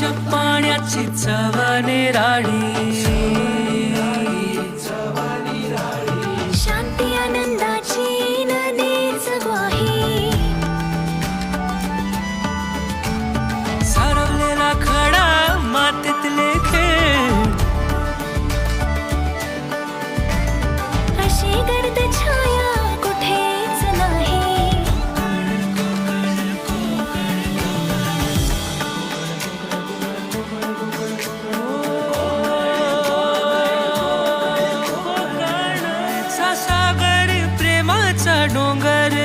पाण्याची चव राडी चढ़ूंगर